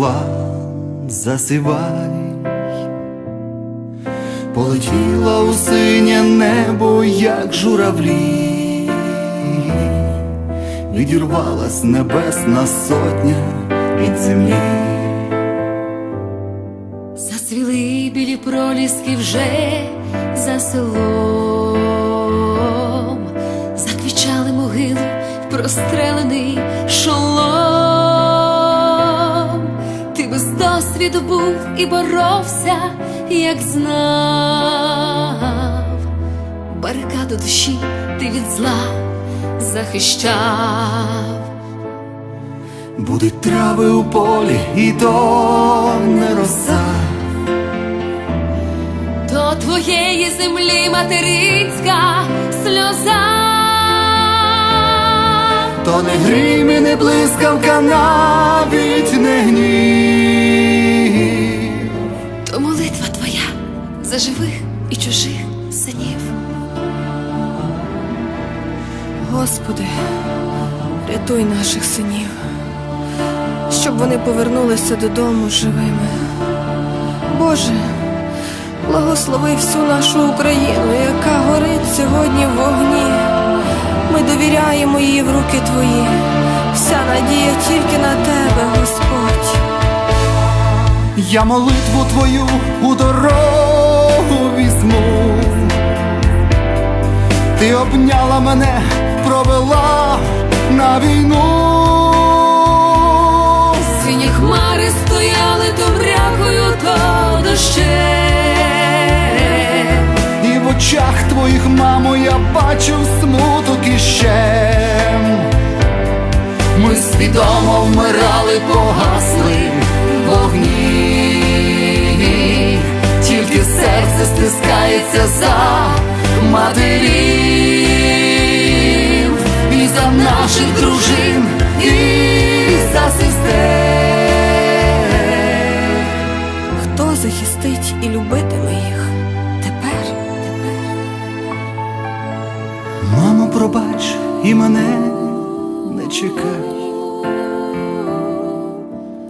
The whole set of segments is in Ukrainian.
нашла, засивай, полетіла у синє небо, як журавлі, відірвалась небесна сотня від землі. Зацвіли білі проліски вже за селом, заквічали могили в прострелений шолом. Досвіду був і боровся, як знав. Барикаду душі ти від зла захищав. Будуть трави у полі, і то не роса. До твоєї землі материнська сльоза. То не грім і не блискавка, навіть не гнів. За живих і чужих синів. Господи, рятуй наших синів, щоб вони повернулися додому живими. Боже, благослови всю нашу Україну, яка горить сьогодні в вогні. Ми довіряємо її в руки Твої. Вся надія тільки на Тебе, Господь. Я молитву твою у дорогу візьму. Ти обняла мене, провела на війну. Сині хмари стояли то мрякою, то дощем. І в очах твоїх, мамо, я бачив смуток і щем. Ми свідомо вмирали, погасли вогні, тільки серце стискається за матерів, і за наших дружин, і за сестер. Хто захистить і любитиме їх тепер? Мамо, пробач і мене не чекай,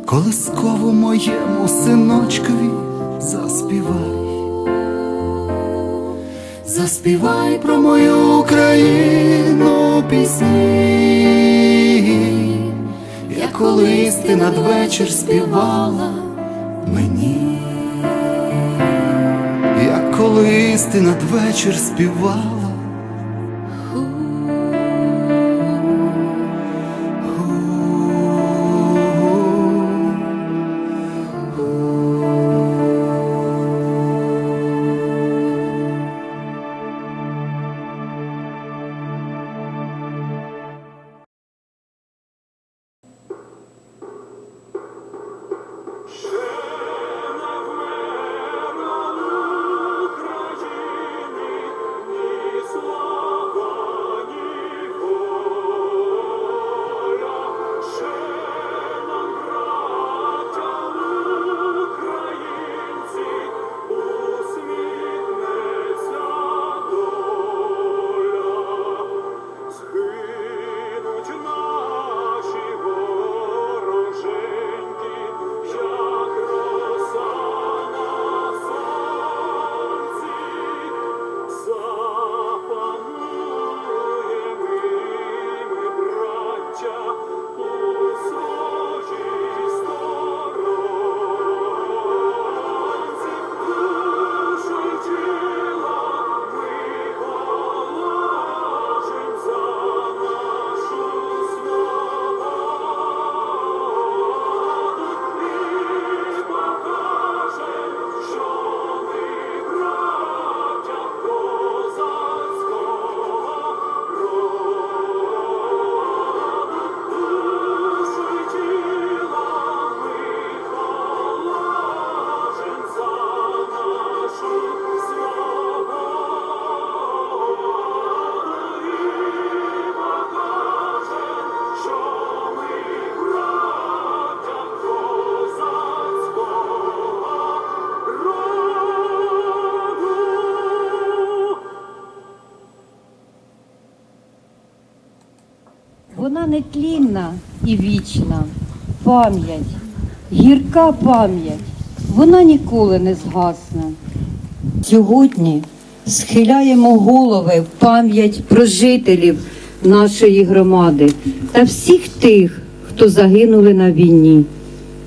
колискову моєму синочкові заспівай, заспівай про мою Україну пісні, як колись ти надвечір співала мені, як колись ти надвечір співала. Нетлінна і вічна. Пам'ять, гірка пам'ять, вона ніколи не згасне. Сьогодні схиляємо голови в пам'ять про жителів нашої громади та всіх тих, хто загинули на війні,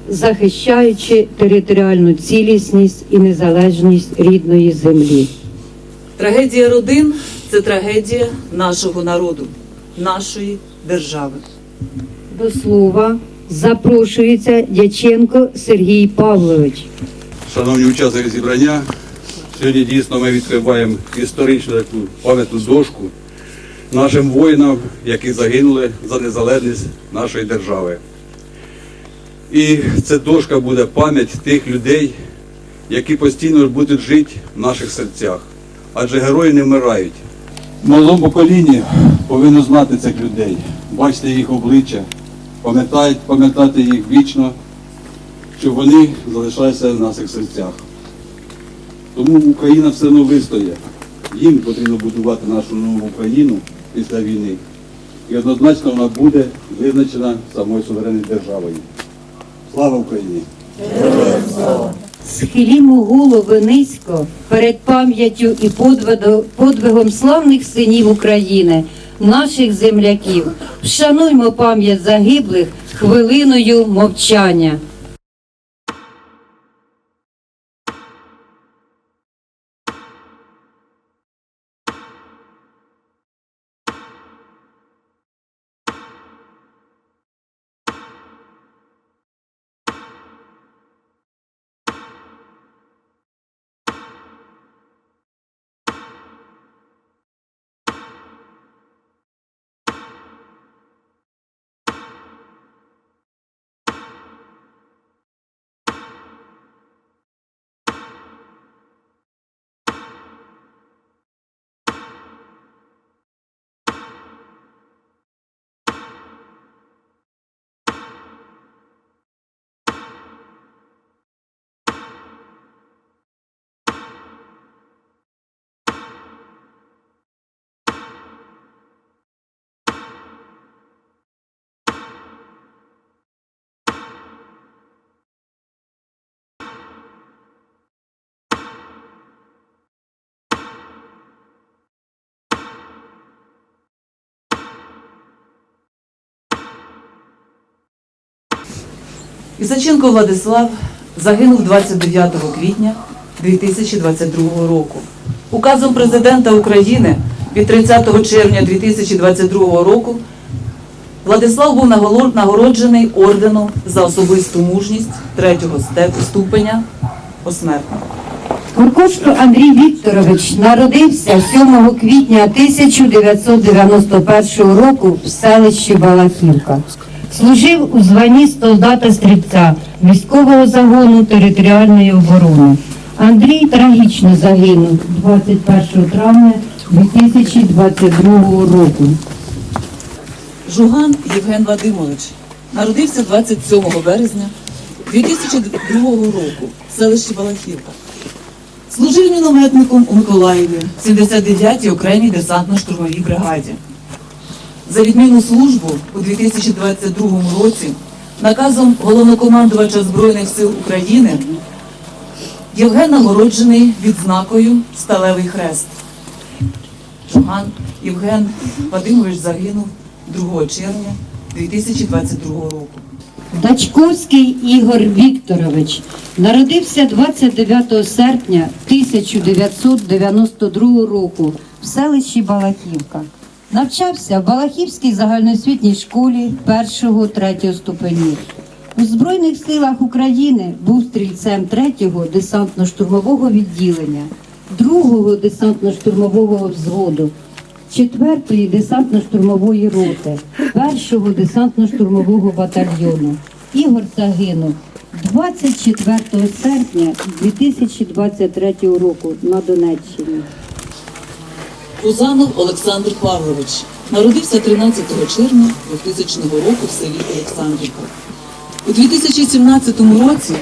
захищаючи територіальну цілісність і незалежність рідної землі. Трагедія родин це трагедія нашого народу, нашої держави. До слова запрошується Дяченко Сергій Павлович. Шановні учасники зібрання, сьогодні дійсно ми відкриваємо історичну таку пам'ятну дошку нашим воїнам, які загинули за незалежність нашої держави. І ця дошка буде пам'ять тих людей, які постійно будуть жити в наших серцях. Адже герої не вмирають. Молодому поколінні повинно знати цих людей, бачити їх обличчя, пам'ятати, пам'ятати їх вічно, щоб вони залишалися в наших серцях. Тому Україна все одно вистоє. Їм потрібно будувати нашу нову Україну після війни. І однозначно вона буде визначена самою суверенною державою. Слава Україні! Схилімо голови низько перед пам'яттю і подвигом славних синів України, наших земляків. Вшануймо пам'ять загиблих хвилиною мовчання. Ісаченко Владислав загинув 29 квітня 2022 року. Указом президента України від 30 червня 2022 року Владислав був нагороджений орденом за особисту мужність третього степ- ступеня посмертно. Куркошко Андрій Вікторович народився 7 квітня 1991 року в селищі Балахівка. Служив у званні солдата стрільця військового загону територіальної оборони. Андрій трагічно загинув 21 травня 2022 року. Жуган Євген Вадимович народився 27 березня 2002 року в селищі Балахівка. Служив мінометником у Миколаєві в 79-й окремій десантно-штурмовій бригаді. За відмінну службу у 2022 році наказом головнокомандувача Збройних сил України Євген нагороджений відзнакою Сталевий хрест. Жуган Євген Вадимович загинув 2 червня 2022 року. Дачковський Ігор Вікторович народився 29 серпня 1992 року в селищі Балахівка. Навчався в Балахівській загальноосвітній школі 1-3 ступенів. У Збройних силах України був стрільцем 3-го десантно-штурмового відділення, 2-го десантно-штурмового взводу, 4-ї десантно-штурмової роти, 1-го десантно-штурмового батальйону. Ігор загинув 24 серпня 2023 року на Донеччині. Пузанов Олександр Павлович народився 13 червня 2000 року в селі Олександрівка. У 2017 році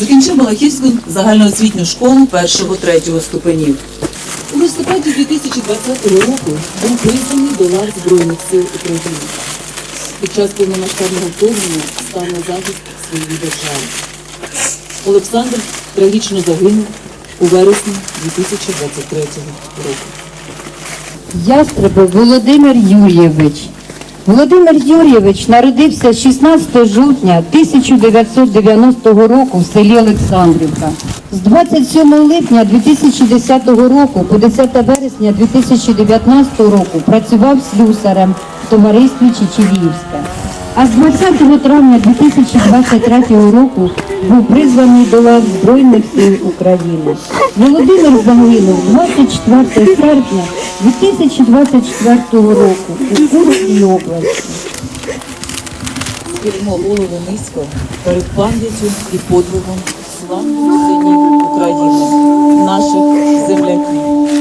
закінчив Балахівську загальноосвітню школу 1-3 ступенів. У листопаді 2020 року був призваний до лав Збройних сил України. під час повномасштабного вторгнення став на захист своєї держави. Олександр трагічно загинув у вересні 2023 року. Ястребов Володимир Юрійович. Володимир Юрійович народився 16 жовтня 1990 року в селі Олександрівка. З 27 липня 2010 року по 10 вересня 2019 року працював слюсарем в товаристві Чечевіївське. А з 20 травня 2023 року був призваний до лав Збройних сил України. Володимир загинув 24 серпня 2024 року у Курській області. Схилимо голову низько перед пам'яттю і подвигом славних синів України, наших земляків.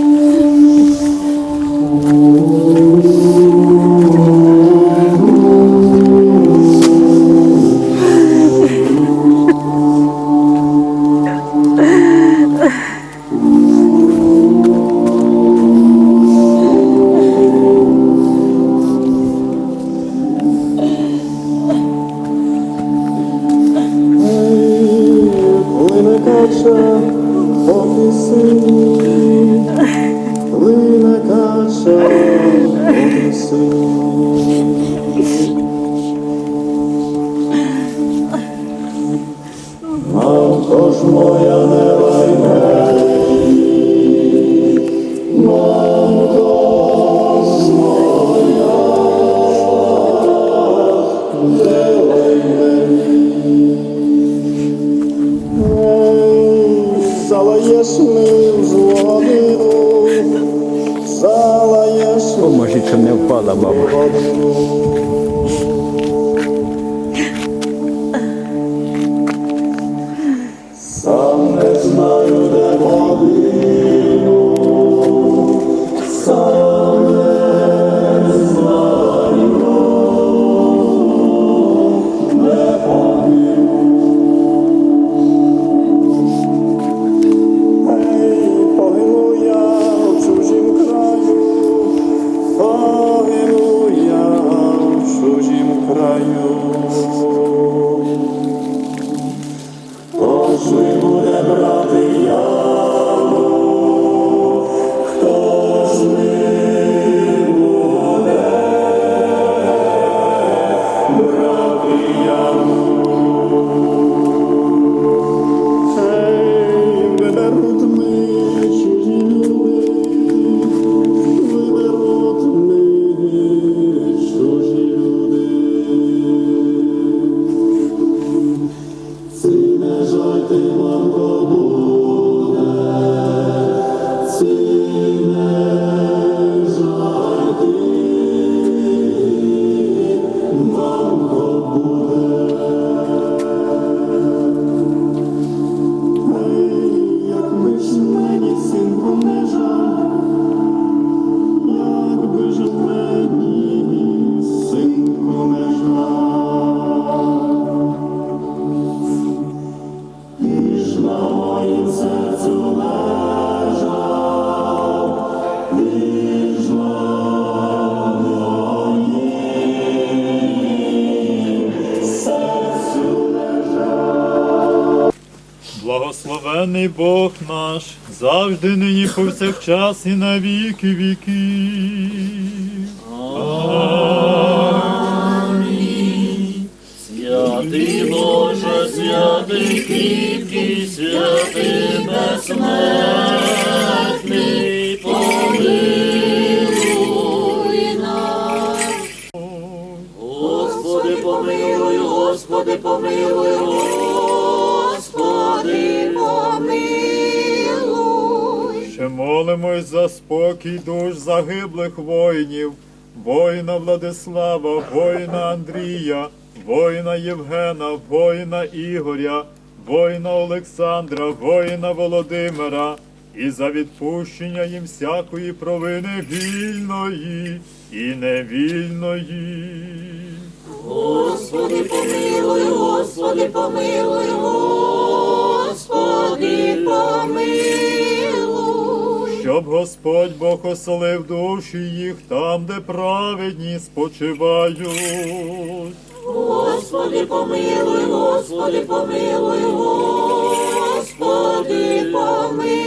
Пісні, плине Благословений Бог наш, завжди нині повсякчас і на віки віків. Амінь. Святий Боже, святий кріпкий, святий безсмертний, помилуй нас. Господи, помилуй, Господи, помилуй, молимось за спокій душ загиблих воїнів, воїна Владислава, воїна Андрія, воїна Євгена, воїна Ігоря, воїна Олександра, воїна Володимира, і за відпущення їм всякої провини вільної і невільної. Господи, помилуй, Господи, помилуй, Господи, помилуй. Щоб Господь Бог оселив душі їх там, де праведні спочивають. Господи, помилуй, Господи, помилуй, Господи, помилуй.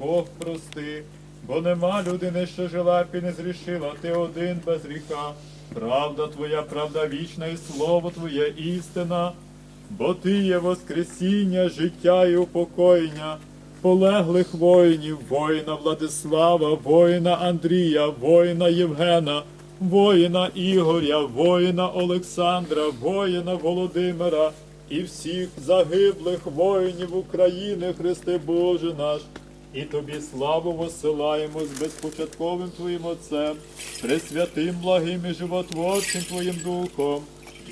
Бог прости, бо нема людини, що жила б і не зрішила, ти один без гріха. Правда твоя, правда вічна, і слово твоє істина, бо ти є воскресіння, життя і упокоєння полеглих воїнів, воїна Владислава, воїна Андрія, воїна Євгена, воїна Ігоря, воїна Олександра, воїна Володимира і всіх загиблих воїнів України, Христе Боже наш. І тобі славу воссилаємо з безпочатковим Твоїм Отцем, пресвятим, благим і животворчим Твоїм Духом.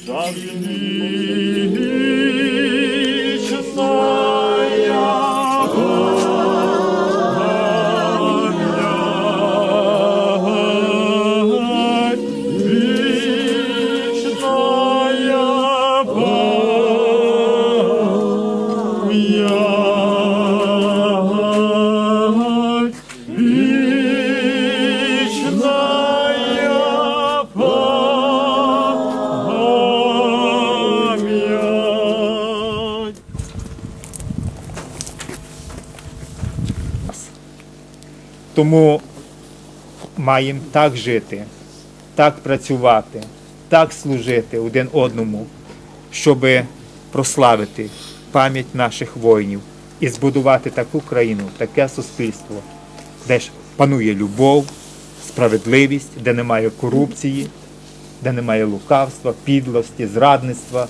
Завжди пам'ять. Тому маємо так жити, так працювати, так служити один одному, щоб прославити пам'ять наших воїнів і збудувати таку країну, таке суспільство, де ж панує любов, справедливість, де немає корупції, де немає лукавства, підлості, зрадництва,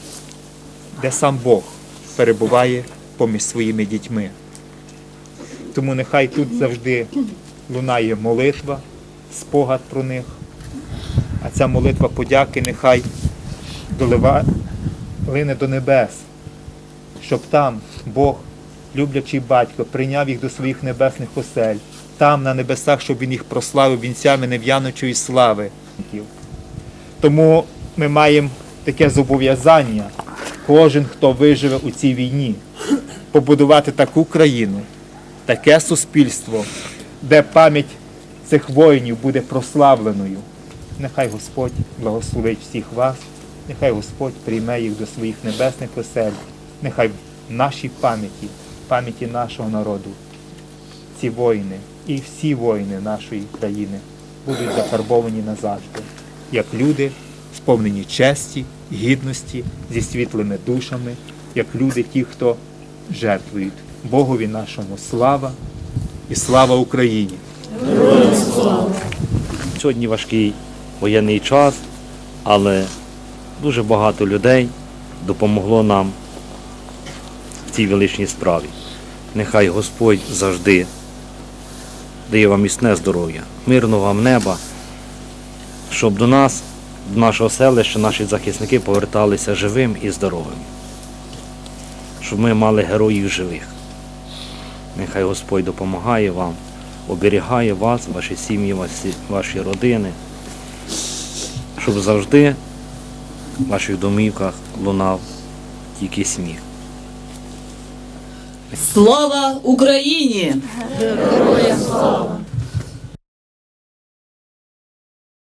де сам Бог перебуває поміж своїми дітьми. Тому нехай тут завжди лунає молитва, спогад про них. А ця молитва подяки нехай долива, лине до небес, щоб там Бог, люблячий батько, прийняв їх до своїх небесних осель, там на небесах, щоб він їх прославив вінцями нев'яночої слави. Тому ми маємо таке зобов'язання, кожен, хто виживе у цій війні, побудувати таку країну, таке суспільство, де пам'ять цих воїнів буде прославленою. Нехай Господь благословить всіх вас, нехай Господь прийме їх до своїх небесних осель, нехай в нашій пам'яті, пам'яті нашого народу, ці воїни і всі воїни нашої країни будуть зафарбовані назавжди, як люди, сповнені честі, гідності, зі світлими душами, як люди, ті, хто жертвують Богові нашому слава і слава Україні! Слава. Сьогодні важкий воєнний час, але дуже багато людей допомогло нам в цій величній справі. Нехай Господь завжди дає вам міцне здоров'я, мирного вам неба, щоб до нас, до нашого селища, наші захисники поверталися живим і здоровим, щоб ми мали героїв живих. Нехай Господь допомагає вам, оберігає вас, ваші сім'ї, ваші, ваші родини, щоб завжди в ваших домівках лунав тільки сміх. Слава Україні! Героям слава!